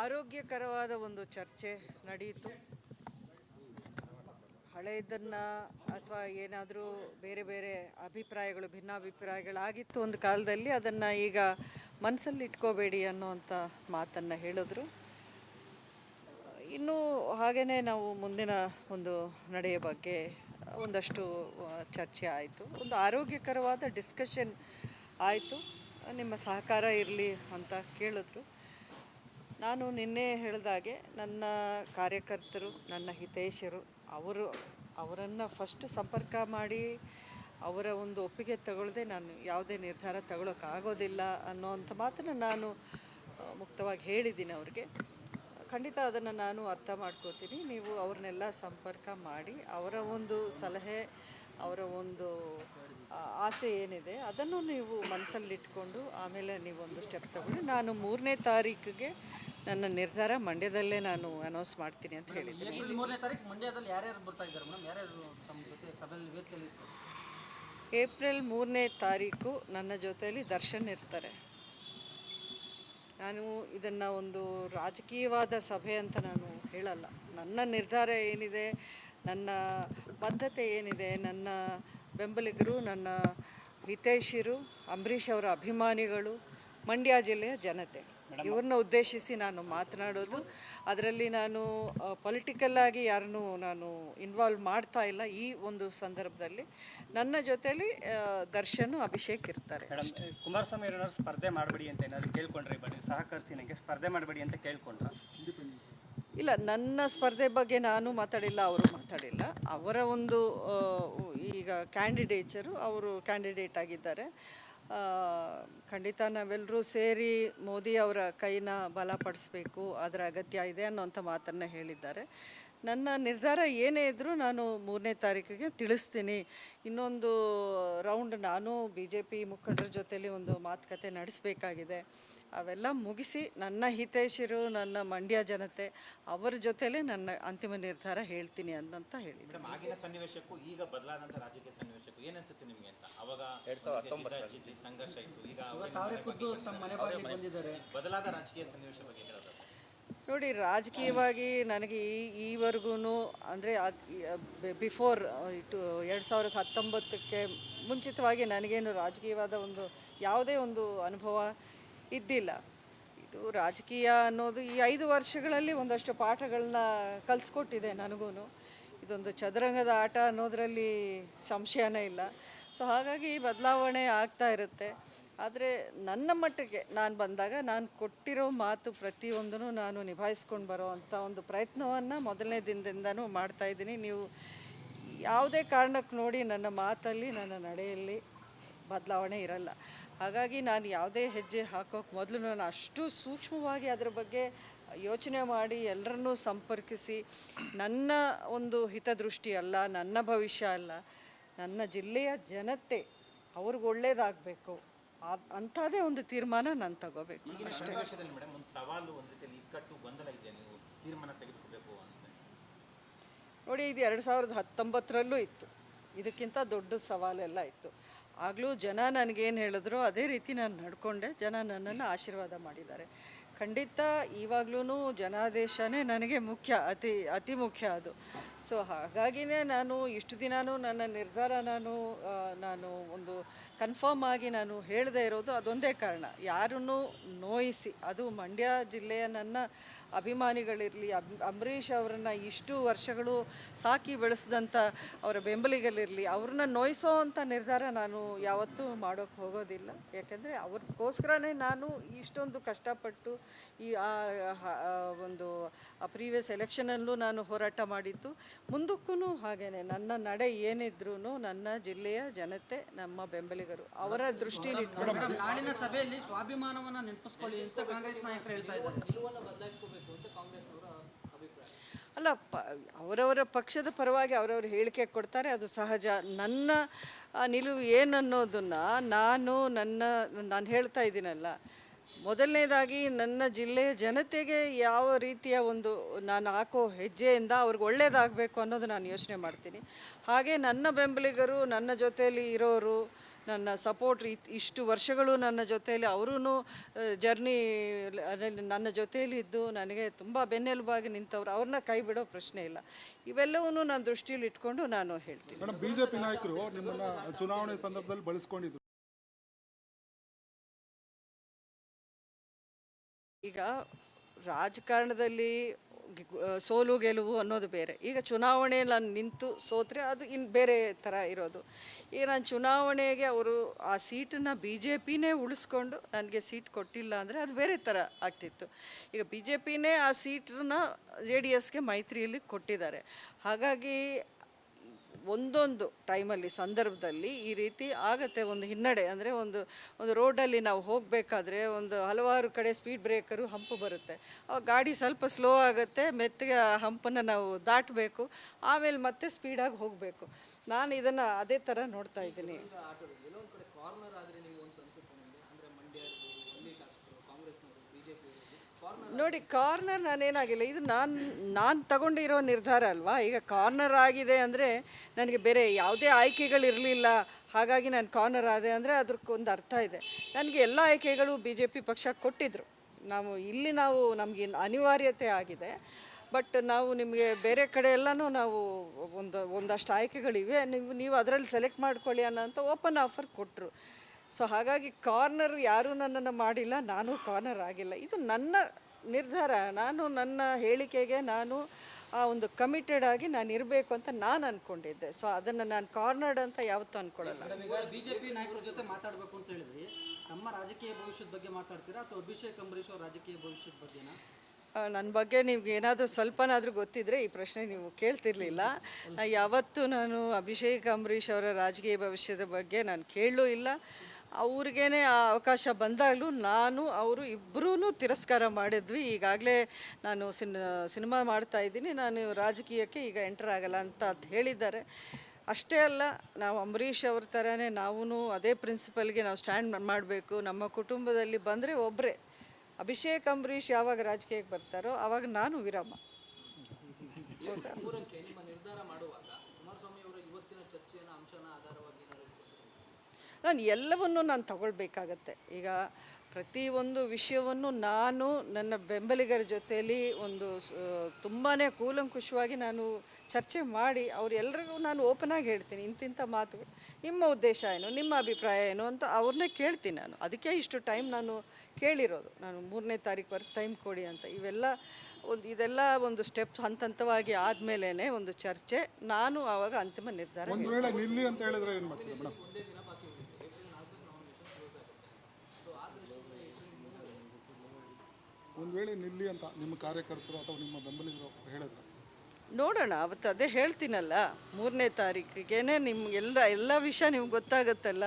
ಆರೋಗ್ಯಕರವಾದ ಒಂದು ಚರ್ಚೆ ನಡೆಯಿತು ಹಳೆಯದನ್ನು ಅಥವಾ ಏನಾದರೂ ಬೇರೆ ಬೇರೆ ಅಭಿಪ್ರಾಯಗಳು, ಭಿನ್ನಾಭಿಪ್ರಾಯಗಳಾಗಿತ್ತು ಒಂದು ಕಾಲದಲ್ಲಿ, ಅದನ್ನು ಈಗ ಮನಸ್ಸಲ್ಲಿ ಇಟ್ಕೋಬೇಡಿ ಅನ್ನೋವಂಥ ಮಾತನ್ನು ಹೇಳಿದ್ರು. ಇನ್ನೂ ಹಾಗೆಯೇ ನಾವು ಮುಂದಿನ ಒಂದು ನಡೆಯ ಬಗ್ಗೆ ಒಂದಷ್ಟು ಚರ್ಚೆ ಆಯಿತು. ಒಂದು ಆರೋಗ್ಯಕರವಾದ ಡಿಸ್ಕಷನ್ ಆಯಿತು. ನಿಮ್ಮ ಸಹಕಾರ ಇರಲಿ ಅಂತ ಕೇಳಿದ್ರು. ನಾನು ನಿನ್ನೆ ಹೇಳಿದಾಗೆ ನನ್ನ ಕಾರ್ಯಕರ್ತರು, ನನ್ನ ಹಿತೈಷಿರು ಅವರು, ಅವರನ್ನು ಫಸ್ಟ್ ಸಂಪರ್ಕ ಮಾಡಿ ಅವರ ಒಂದು ಒಪ್ಪಿಗೆ ತಗೊಳ್ಳದೆ ನಾನು ಯಾವುದೇ ನಿರ್ಧಾರ ತಗೊಳ್ಳೋಕ್ಕಾಗೋದಿಲ್ಲ ಅನ್ನೋವಂಥ ಮಾತನ್ನು ನಾನು ಮುಕ್ತವಾಗಿ ಹೇಳಿದ್ದೀನಿ ಅವ್ರಿಗೆ. ಖಂಡಿತ ಅದನ್ನು ನಾನು ಅರ್ಥ ಮಾಡ್ಕೋತೀನಿ. ನೀವು ಅವ್ರನ್ನೆಲ್ಲ ಸಂಪರ್ಕ ಮಾಡಿ ಅವರ ಒಂದು ಸಲಹೆ, ಅವರ ಒಂದು ಆಸೆ ಏನಿದೆ ಅದನ್ನು ನೀವು ಮನಸ್ಸಲ್ಲಿಟ್ಕೊಂಡು ಆಮೇಲೆ ನೀವೊಂದು ಸ್ಟೆಪ್ ತಗೊಳ್ಳಿ. ನಾನು ಮೂರನೇ ತಾರೀಕಿಗೆ ನನ್ನ ನಿರ್ಧಾರ ಮಂಡ್ಯದಲ್ಲೇ ನಾನು ಅನೌನ್ಸ್ ಮಾಡ್ತೀನಿ ಅಂತ ಹೇಳಿದ್ದೀನಿ. ಏಪ್ರಿಲ್ ಮೂರನೇ ತಾರೀಕು ಮಂಡ್ಯದಲ್ಲಿ ಯಾರ್ಯಾರು ಬರ್ತಾ ಇದ್ದಾರೆ ಮೇಡಮ್? ಯಾರ್ಯಾರು ತಮ್ಮ ಜೊತೆ ಸಭೆಯಲ್ಲಿ ವೇದಿಕೆಯಲ್ಲಿ ಇರ್ತಾರೆ? ಏಪ್ರಿಲ್ ಮೂರನೇ ತಾರೀಕು ನನ್ನ ಜೊತೆಯಲ್ಲಿ ದರ್ಶನ್ ಇರ್ತಾರೆ. ನಾನು ಇದನ್ನು ಒಂದು ರಾಜಕೀಯವಾದ ಸಭೆ ಅಂತ ನಾನು ಹೇಳಲ್ಲ. ನನ್ನ ನಿರ್ಧಾರ ಏನಿದೆ ನನ್ನ ಬದ್ಧತೆ ಏನಿದೆ ನನ್ನ ಬೆಂಬಲಿಗರು ನನ್ನ ಹಿತೈಷಿರು ಅಂಬರೀಷ್ ಅವರ ಅಭಿಮಾನಿಗಳು ಮಂಡ್ಯ ಜಿಲ್ಲೆಯ ಜನತೆ. ಇವ್ರನ್ನ ಉದ್ದೇಶಿಸಿ ನಾನು ಮಾತನಾಡೋದು. ಅದರಲ್ಲಿ ನಾನು ಪೊಲಿಟಿಕಲ್ ಆಗಿ ಯಾರನ್ನೂ ನಾನು ಇನ್ವಾಲ್ವ್ ಮಾಡ್ತಾ ಇಲ್ಲ ಈ ಒಂದು ಸಂದರ್ಭದಲ್ಲಿ. ನನ್ನ ಜೊತೆಯಲ್ಲಿ ದರ್ಶನ್ ಅಭಿಷೇಕ್ ಇರ್ತಾರೆ ಕುಮಾರಸ್ವಾಮಿ ಏನಾದ್ರು ಸ್ಪರ್ಧೆ ಮಾಡಬೇಡಿ ಅಂತ ಏನಾದ್ರು ಕೇಳ್ಕೊಂಡ್ರಿ ಬನ್ನಿ. ಸಹಕರಿಸಿ ನನಗೆ ಸ್ಪರ್ಧೆ ಮಾಡಬೇಡಿ ಅಂತ ಕೇಳ್ಕೊಂಡ್ರ? ಇಲ್ಲ ನನ್ನ ಸ್ಪರ್ಧೆ ಬಗ್ಗೆ ನಾನು ಮಾತಾಡಿಲ್ಲ ಅವರು ಮಾತಾಡಿಲ್ಲ. ಅವರ ಒಂದು ಈಗ ಕ್ಯಾಂಡಿಡೇಚರು ಅವರು ಕ್ಯಾಂಡಿಡೇಟ್ ಆಗಿದ್ದಾರೆ. ಖಂಡಿತ ನಾವೆಲ್ಲರೂ ಸೇರಿ ಮೋದಿ ಅವರ ಕೈನ ಬಲಪಡಿಸಬೇಕು ಅದರ ಅಗತ್ಯ ಇದೆ ಅನ್ನೋಂಥ ಮಾತನ್ನು ಹೇಳಿದ್ದಾರೆ. ನನ್ನ ನಿರ್ಧಾರ ಏನೇ ಇದ್ದರೂ ನಾನು ಮೂರನೇ ತಾರೀಕಿಗೆ ತಿಳಿಸ್ತೀನಿ. ಇನ್ನೊಂದು ರೌಂಡ್ ನಾನು ಬಿ ಜೆ ಪಿ ಮುಖಂಡರ ಜೊತೇಲಿ ಒಂದು ಮಾತುಕತೆ ನಡೆಸಬೇಕಾಗಿದೆ. ಅವೆಲ್ಲ ಮುಗಿಸಿ ನನ್ನ ಹಿತೈಷಿರು ನನ್ನ ಮಂಡ್ಯ ಜನತೆ ಅವರ ಜೊತೆಲೇ ನನ್ನ ಅಂತಿಮ ನಿರ್ಧಾರ ಹೇಳ್ತೀನಿ ಅಂತ ಹೇಳಿ ಆಗಿನ ಸನ್ನಿವೇಶಕ್ಕೂ ಈಗ ಬದಲಾದಂಥ ರಾಜಕೀಯ ಸನ್ನಿವೇಶಕ್ಕೂ ಏನ್ ಅನ್ಸುತ್ತೆ ನಿಮ್ಗೆ ಅಂತ? ಅವಾಗ ಜಿದ್ದಿ ಸಂಘರ್ಷ ಇತ್ತು ಈಗ ಅವ್ರಿಗೆ ಅವರೇ ಖುದ್ದು ತಮ್ಮ ಮನೆ ಬಾಗಿಲಿಗೆ ಬಂದಿದ್ದಾರೆ. ಬದಲಾದ ರಾಜಕೀಯ ಸನ್ನಿವೇಶ ಬಗ್ಗೆ ಹೇಳೋದು. ನೋಡಿ ರಾಜಕೀಯವಾಗಿ ನನಗೆ ಈ ಈವರೆಗೂ ಅಂದರೆ ಬಿಫೋರ್ ಇಟ್ಟು ಎರಡು ಸಾವಿರದ ಹತ್ತೊಂಬತ್ತಕ್ಕೆ ಮುಂಚಿತವಾಗಿ ನನಗೇನು ರಾಜಕೀಯವಾದ ಒಂದು ಯಾವುದೇ ಒಂದು ಅನುಭವ ಇದ್ದಿಲ್ಲ. ಇದು ರಾಜಕೀಯ ಅನ್ನೋದು ಈ ಐದು ವರ್ಷಗಳಲ್ಲಿ ಒಂದಷ್ಟು ಪಾಠಗಳನ್ನ ಕಲಿಸ್ಕೊಟ್ಟಿದೆ ನನಗೂ ಇದೊಂದು ಚದುರಂಗದ ಆಟ ಅನ್ನೋದರಲ್ಲಿ ಸಂಶಯನೇ ಇಲ್ಲ. ಸೊ ಹಾಗಾಗಿ ಬದಲಾವಣೆ ಆಗ್ತಾ ಇರುತ್ತೆ. ಆದರೆ ನನ್ನ ಮಟ್ಟಿಗೆ ನಾನು ಬಂದಾಗ ನಾನು ಕೊಟ್ಟಿರೋ ಮಾತು ಪ್ರತಿಯೊಂದನ್ನು ನಾನು ನಿಭಾಯಿಸ್ಕೊಂಡು ಬರೋ ಅಂಥ ಒಂದು ಪ್ರಯತ್ನವನ್ನು ಮೊದಲನೇ ದಿನದಿಂದನೂ ಮಾಡ್ತಾ ಇದ್ದೀನಿ. ನೀವು ಯಾವುದೇ ಕಾರಣಕ್ಕೆ ನೋಡಿ ನನ್ನ ಮಾತಲ್ಲಿ, ನನ್ನ ನಡೆಯಲ್ಲಿ ಬದಲಾವಣೆ ಇರಲ್ಲ. ಹಾಗಾಗಿ ನಾನು ಯಾವುದೇ ಹೆಜ್ಜೆ ಹಾಕೋಕೆ ಮೊದಲು ನಾನು ಅಷ್ಟು ಸೂಕ್ಷ್ಮವಾಗಿ ಅದರ ಬಗ್ಗೆ ಯೋಚನೆ ಮಾಡಿ ಎಲ್ಲರನ್ನೂ ಸಂಪರ್ಕಿಸಿ ನನ್ನ ಒಂದು ಹಿತದೃಷ್ಟಿ ಅಲ್ಲ ನನ್ನ ಭವಿಷ್ಯ ಅಲ್ಲ ನನ್ನ ಜಿಲ್ಲೆಯ ಜನತೆ ಅವ್ರಿಗೆ ಒಳ್ಳೇದಾಗಬೇಕು. ಅಂಥದ್ದೇ ಒಂದು ತೀರ್ಮಾನ ನಾನು ತಗೋಬೇಕು. ಈಗಿನ ಸನ್ನಿವೇಶದಲ್ಲಿ ಮೇಡಮ್ ಒಂದು ಸವಾಲು ಒಂದು ರೀತಿಯಲ್ಲಿ ಇಕ್ಕಟ್ಟು ಗೊಂದಲ ಇದೆ ನೀವು ತೀರ್ಮಾನ ತೆಗೆದುಕೋಬೇಕು ಅಂತ? ನೋಡಿ ಇದು ಎರಡು ಸಾವಿರದ ಹತ್ತೊಂಬತ್ತರಲ್ಲೂ ಇತ್ತು. ಇದಕ್ಕಿಂತ ದೊಡ್ಡ ಸವಾಲೆಲ್ಲ ಇತ್ತು. ಆಗಲೂ ಜನ ನನಗೇನು ಹೇಳಿದ್ರು, ಅದೇ ರೀತಿ ನಾನು ನಡ್ಕೊಂಡೆ. ಜನ ನನ್ನನ್ನು ಆಶೀರ್ವಾದ ಮಾಡಿದ್ದಾರೆ. ಖಂಡಿತ ಇವಾಗ್ಲೂ ಜನಾದೇಶನೇ ನನಗೆ ಮುಖ್ಯ, ಅತಿ ಅತಿ ಮುಖ್ಯ ಅದು. ಸೊ ಹಾಗಾಗಿನೇ ನಾನು ಇಷ್ಟು ದಿನಾನೂ ನನ್ನ ನಿರ್ಧಾರ ನಾನು ನಾನು ಒಂದು ಕನ್ಫರ್ಮ್ ಆಗಿ ನಾನು ಹೇಳದೇ ಇರೋದು ಅದೊಂದೇ ಕಾರಣ. ಯಾರನ್ನೂ ನೋಯಿಸಿ, ಅದು ಮಂಡ್ಯ ಜಿಲ್ಲೆಯ ನನ್ನ ಅಭಿಮಾನಿಗಳಿರಲಿ, ಅಬ್, ಅಂಬರೀಷ್ ಅವರನ್ನ ಇಷ್ಟು ವರ್ಷಗಳು ಸಾಕಿ ಬೆಳೆಸಿದಂಥ ಅವರ ಬೆಂಬಲಿಗಲಿರಲಿ, ಅವ್ರನ್ನ ನೋಯಿಸೋ ಅಂಥ ನಿರ್ಧಾರ ನಾನು ಯಾವತ್ತೂ ಮಾಡೋಕ್ಕೆ ಹೋಗೋದಿಲ್ಲ. ಯಾಕೆಂದರೆ ಅವ್ರಿಗೋಸ್ಕರನೇ ನಾನು ಇಷ್ಟೊಂದು ಕಷ್ಟಪಟ್ಟು ಈ ಆ ಒಂದು ಪ್ರೀವಿಯಸ್ ಎಲೆಕ್ಷನಲ್ಲೂ ನಾನು ಹೋರಾಟ ಮಾಡಿದ್ದು. ಮುಂದಕ್ಕೂ ಹಾಗೇನೆ, ನನ್ನ ನಡೆ ಏನಿದ್ರೂ ನನ್ನ ಜಿಲ್ಲೆಯ ಜನತೆ, ನಮ್ಮ ಬೆಂಬಲಿಗರು ಅವರ ದೃಷ್ಟಿ ನಾಳಿನ ಸಭೆಯಲ್ಲಿ ಸ್ವಾಭಿಮಾನವನ್ನು ನೆನಪಿಸ್ಕೊಳ್ಳಿ ಅಂತ ಕಾಂಗ್ರೆಸ್ ನಾಯಕರು ಹೇಳ್ತಾ ಇದ್ದಾರೆ. ಅಲ್ಲ, ಪ, ಅವರವರ ಪಕ್ಷದ ಪರವಾಗಿ ಅವರವರು ಹೇಳಿಕೆ ಕೊಡ್ತಾರೆ, ಅದು ಸಹಜ. ನನ್ನ ನಿಲುವು ಏನನ್ನೋದನ್ನು ನಾನು ನನ್ನ, ನಾನು ಹೇಳ್ತಾ ಇದ್ದೀನಲ್ಲ, ಮೊದಲನೇದಾಗಿ ನನ್ನ ಜಿಲ್ಲೆಯ ಜನತೆಗೆ ಯಾವ ರೀತಿಯ ಒಂದು ನಾನು ಹಾಕೋ ಹೆಜ್ಜೆಯಿಂದ ಅವ್ರಿಗೆ ಒಳ್ಳೇದಾಗಬೇಕು ಅನ್ನೋದು ನಾನು ಯೋಚನೆ ಮಾಡ್ತೀನಿ. ಹಾಗೆ ನನ್ನ ಬೆಂಬಲಿಗರು, ನನ್ನ ಜೊತೆಯಲ್ಲಿ ಇರೋರು ನನ್ನ ಸಪೋರ್ಟ್ ಇಷ್ಟು ವರ್ಷಗಳು ನನ್ನ ಜೊತೆಯಲ್ಲಿ ಅವರೂ ಜರ್ನಿ ನನ್ನ ಜೊತೆಯಲ್ಲಿ ಇದ್ದು ನನಗೆ ತುಂಬ ಬೆನ್ನೆಲುಬಾಗಿ ನಿಂತವ್ರು. ಅವ್ರನ್ನ ಕೈ ಬಿಡೋ ಪ್ರಶ್ನೆ ಇಲ್ಲ. ಇವೆಲ್ಲವನ್ನೂ ನಾನು ದೃಷ್ಟಿಯಲ್ಲಿ ಇಟ್ಕೊಂಡು ನಾನು ಹೇಳ್ತೀನಿ. ಬಿಜೆಪಿ ನಾಯಕರು ನಿಮ್ಮನ್ನ ಚುನಾವಣೆ ಸಂದರ್ಭದಲ್ಲಿ ಬಳಸ್ಕೊಂಡಿದ್ರು. ಈಗ ರಾಜಕಾರಣದಲ್ಲಿ ಸೋಲು ಗೆಲುವು ಅನ್ನೋದು ಬೇರೆ. ಈಗ ಚುನಾವಣೆಯಲ್ಲಿ ನಾನು ನಿಂತು ಸೋತ್ರೆ ಅದು ಇನ್ನು ಬೇರೆ ಥರ ಇರೋದು. ಈಗ ನಾನು ಚುನಾವಣೆಗೆ ಅವರು ಆ ಸೀಟನ್ನು ಬಿ ಜೆ ಪಿನೇ ಉಳಿಸ್ಕೊಂಡು ನನಗೆ ಸೀಟ್ ಕೊಟ್ಟಿಲ್ಲ ಅಂದರೆ ಅದು ಬೇರೆ ಥರ ಆಗ್ತಿತ್ತು. ಈಗ ಬಿ ಜೆ ಪಿನೇ ಆ ಸೀಟನ್ನ ಜೆ ಡಿ ಎಸ್ಗೆ ಮೈತ್ರಿಯಲ್ಲಿ ಕೊಟ್ಟಿದ್ದಾರೆ. ಹಾಗಾಗಿ ಒಂದೊಂದು ಟೈಮಲ್ಲಿ ಸಂದರ್ಭದಲ್ಲಿ ಈ ರೀತಿ ಆಗತ್ತೆ ಒಂದು ಹಿನ್ನಡೆ. ಅಂದರೆ ಒಂದು ಒಂದು ರೋಡಲ್ಲಿ ನಾವು ಹೋಗಬೇಕಾದ್ರೆ ಒಂದು ಹಲವಾರು ಕಡೆ ಸ್ಪೀಡ್ ಬ್ರೇಕರು ಹಂಪು ಬರುತ್ತೆ. ಅವಾಗ ಗಾಡಿ ಸ್ವಲ್ಪ ಸ್ಲೋ ಆಗುತ್ತೆ, ಮೆತ್ತಗೆ ಆ ಹಂಪನ್ನು ನಾವು ದಾಟಬೇಕು, ಆಮೇಲೆ ಮತ್ತೆ ಸ್ಪೀಡಾಗಿ ಹೋಗಬೇಕು. ನಾನು ಇದನ್ನು ಅದೇ ಥರ ನೋಡ್ತಾ ಇದ್ದೀನಿ. ನೋಡಿ ಕಾರ್ನರ್ ನಾನೇನಾಗಿಲ್ಲ. ಇದು ನಾನು ನಾನು ತಗೊಂಡಿರೋ ನಿರ್ಧಾರ ಅಲ್ವಾ? ಈಗ ಕಾರ್ನರ್ ಆಗಿದೆ ಅಂದರೆ ನನಗೆ ಬೇರೆ ಯಾವುದೇ ಆಯ್ಕೆಗಳಿರಲಿಲ್ಲ. ಹಾಗಾಗಿ ನಾನು ಕಾರ್ನರ್ ಆದೆ ಅಂದರೆ ಅದಕ್ಕೊಂದು ಅರ್ಥ ಇದೆ. ನನಗೆ ಎಲ್ಲ ಆಯ್ಕೆಗಳು ಬಿ ಜೆ ಪಿ ಪಕ್ಷ ಕೊಟ್ಟಿದ್ದರು ನಾವು, ಇಲ್ಲಿ ನಾವು ನಮಗೆ ಅನಿವಾರ್ಯತೆ ಆಗಿದೆ. ಬಟ್ ನಾವು ನಿಮಗೆ ಬೇರೆ ಕಡೆ ಎಲ್ಲನೂ ನಾವು ಒಂದು, ಒಂದಷ್ಟು ಆಯ್ಕೆಗಳಿವೆ. ನೀವು ನೀವು ಅದರಲ್ಲಿ ಸೆಲೆಕ್ಟ್ ಮಾಡ್ಕೊಳ್ಳಿ ಅಂತ ಓಪನ್ ಆಫರ್ ಕೊಟ್ಟರು ಸೊ ಹಾಗಾಗಿ ಕಾರ್ನರ್ ಯಾರೂ ನನ್ನನ್ನು ಮಾಡಿಲ್ಲ ನಾನು ಕಾರ್ನರ್ ಆಗಿಲ್ಲ. ಇದು ನನ್ನ ನಿರ್ಧಾರ. ನಾನು ನನ್ನ ಹೇಳಿಕೆಗೆ ನಾನು ಆ ಒಂದು ಕಮಿಟೆಡ್ ಆಗಿ ನಾನು ಇರಬೇಕು ಅಂತ ನಾನು ಅನ್ಕೊಂಡಿದ್ದೆ. ಸೊ ಅದನ್ನು ನಾನು ಕಾರ್ನರ್ಡ್ ಅಂತ ಯಾವತ್ತೂ ಅನ್ಕೊಳ್ಳಲ್ಲ ಬಿಜೆಪಿ ನಾಯಕರ ಜೊತೆ ಮಾತಾಡಬೇಕು ಅಂತ ಹೇಳಿದ್ರಿ. ನಮ್ಮ ರಾಜಕೀಯ ಭವಿಷ್ಯದ ಬಗ್ಗೆ ಮಾತಾಡ್ತೀರಾ ಅಥವಾ ಅಭಿಷೇಕ್ ಅಂಬರೀಶ್ ಅವರ ರಾಜಕೀಯ ಭವಿಷ್ಯದ ಬಗ್ಗೆನಾ? ನನ್ನ ಬಗ್ಗೆ ನಿಮ್ಗೆ ಏನಾದರೂ ಸ್ವಲ್ಪನಾದರೂ ಗೊತ್ತಿದ್ರೆ ಈ ಪ್ರಶ್ನೆ ನೀವು ಕೇಳ್ತಿರ್ಲಿಲ್ಲ. ಯಾವತ್ತೂ ನಾನು ಅಭಿಷೇಕ್ ಅಂಬರೀಷ್ ಅವರ ರಾಜಕೀಯ ಭವಿಷ್ಯದ ಬಗ್ಗೆ ನಾನು ಕೇಳಲೂ ಇಲ್ಲ. ಅವ್ರಿಗೇನೆ ಆ ಅವಕಾಶ ಬಂದಾಗಲೂ ನಾನು ಅವರು ಇಬ್ಬರೂ ತಿರಸ್ಕಾರ ಮಾಡಿದ್ವಿ ಈಗಾಗಲೇ ನಾನು ಸಿನ್ ಸಿನಿಮಾ ಮಾಡ್ತಾ ಇದ್ದೀನಿ ನಾನು ರಾಜಕೀಯಕ್ಕೆ ಈಗ ಎಂಟರ್ ಆಗಲ್ಲ ಅಂತ ಹೇಳಿದ್ದಾರೆ ಅಷ್ಟೇ ಅಲ್ಲ ನಾವು ಅಂಬರೀಷ್ ಅವ್ರ ಥರನೇ ನಾವೂ ಅದೇ ಪ್ರಿನ್ಸಿಪಲ್ಗೆ ನಾವು ಸ್ಟ್ಯಾಂಡ್ ಮಾಡಬೇಕು ನಮ್ಮ ಕುಟುಂಬದಲ್ಲಿ ಬಂದರೆ ಒಬ್ಬರೇ ಅಭಿಷೇಕ್ ಅಂಬರೀಷ್ ಯಾವಾಗ ರಾಜಕೀಯಕ್ಕೆ ಬರ್ತಾರೋ ಆವಾಗ ನಾನು ವಿರಾಮ ನಾನು ಎಲ್ಲವನ್ನೂ ನಾನು ತಗೊಳ್ಬೇಕಾಗತ್ತೆ. ಈಗ ಪ್ರತಿಯೊಂದು ವಿಷಯವನ್ನು ನಾನು ನನ್ನ ಬೆಂಬಲಿಗರ ಜೊತೆಯಲ್ಲಿ ಒಂದು ತುಂಬಾ ಕೂಲಂಕುಷವಾಗಿ ನಾನು ಚರ್ಚೆ ಮಾಡಿ ಅವರೆಲ್ಲರಿಗೂ ನಾನು ಓಪನ್ ಆಗಿ ಹೇಳ್ತೀನಿ ಇಂತಿಂಥ ಮಾತುಗಳು. ನಿಮ್ಮ ಉದ್ದೇಶ ಏನು ನಿಮ್ಮ ಅಭಿಪ್ರಾಯ ಏನು ಅಂತ ಅವ್ರನ್ನೇ ಕೇಳ್ತೀನಿ ನಾನು. ಅದಕ್ಕೆ ಇಷ್ಟು ಟೈಮ್ ನಾನು ಕೇಳಿರೋದು. ನಾನು ಮೂರನೇ ತಾರೀಕುವರೆಗೆ ಟೈಮ್ ಕೊಡಿ ಅಂತ. ಇವೆಲ್ಲ ಒಂದು ಇದೆಲ್ಲ ಒಂದು ಸ್ಟೆಪ್ ಹಂತ ಹಂತವಾಗಿ ಆದಮೇಲೆ ಒಂದು ಚರ್ಚೆ. ನಾನು ಆವಾಗ ಅಂತಿಮ ನಿರ್ಧಾರ ಒಂದ್ ವೇಳೆ ನಿಲ್ಲಿ ಅಂತ ಹೇಳಿದ್ರೆ ಏನ್ ಮಾಡ್ತೀರಾ ಮೇಡಮ್ ಒಂದ್ ವೇಳೆ ನಿಲ್ಲಿ ಅಂತ ನಿಮ್ಮ ಕಾರ್ಯಕರ್ತರು ಅಥವಾ ನಿಮ್ಮ ಬೆಂಬಲಿಗರು ಹೇಳಿದ್ರು? ನೋಡೋಣ ಅವತ್ತು ಅದೇ ಹೇಳ್ತೀನಲ್ಲ ಮೂರನೇ ತಾರೀಕಿಗೆ ನಿಮ್ಮ ಎಲ್ಲ ಎಲ್ಲ ವಿಷಯ ನಿಮ್ಗೆ ಗೊತ್ತಾಗುತ್ತಲ್ಲ?